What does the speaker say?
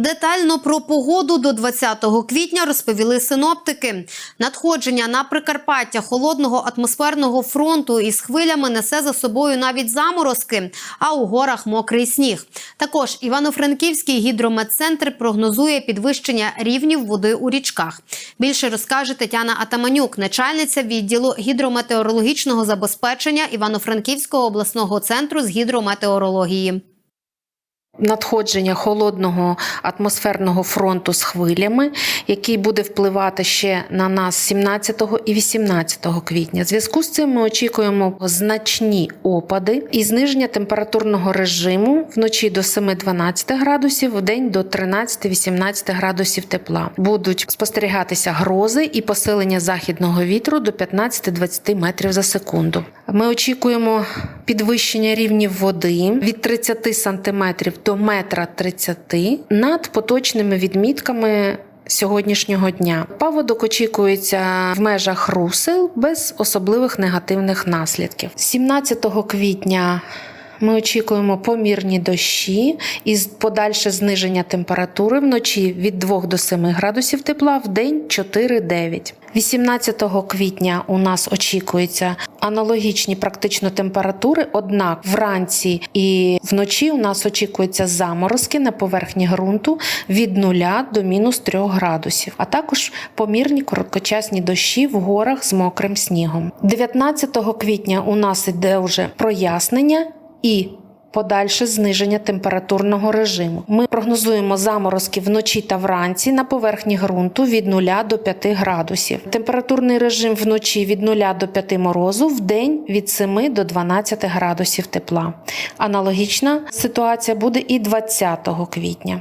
Детально про погоду до 20 квітня розповіли синоптики. Надходження на Прикарпаття холодного атмосферного фронту із хвилями несе за собою навіть заморозки, а у горах мокрий сніг. Також Івано-Франківський гідрометцентр прогнозує підвищення рівнів води у річках. Більше розкаже Тетяна Атаманюк, начальниця відділу гідрометеорологічного забезпечення Івано-Франківського обласного центру з гідрометеорології. Надходження холодного атмосферного фронту з хвилями, який буде впливати ще на нас 17 і 18 квітня. В зв'язку з цим ми очікуємо значні опади і зниження температурного режиму вночі до 7-12 градусів, в день до 13-18 градусів тепла. Будуть спостерігатися грози і посилення західного вітру до 15-20 метрів за секунду. Ми очікуємо підвищення рівнів води від 30 сантиметрів до метра 30 над поточними відмітками. Сьогоднішнього дня паводок очікується в межах русел без особливих негативних наслідків. 17 квітня ми очікуємо помірні дощі і подальше зниження температури вночі від 2 до 7 градусів тепла, в день 4-9. 18 квітня у нас очікується аналогічні практично температури, однак вранці і вночі у нас очікуються заморозки на поверхні ґрунту від 0 до мінус 3 градусів, а також помірні короткочасні дощі в горах з мокрим снігом. 19 квітня у нас іде вже прояснення і Подальше зниження температурного режиму. Ми прогнозуємо заморозки вночі та вранці на поверхні ґрунту від 0 до 5 градусів. Температурний режим вночі від 0 до 5 морозу, в день від 7 до 12 градусів тепла. Аналогічна ситуація буде і 20 квітня.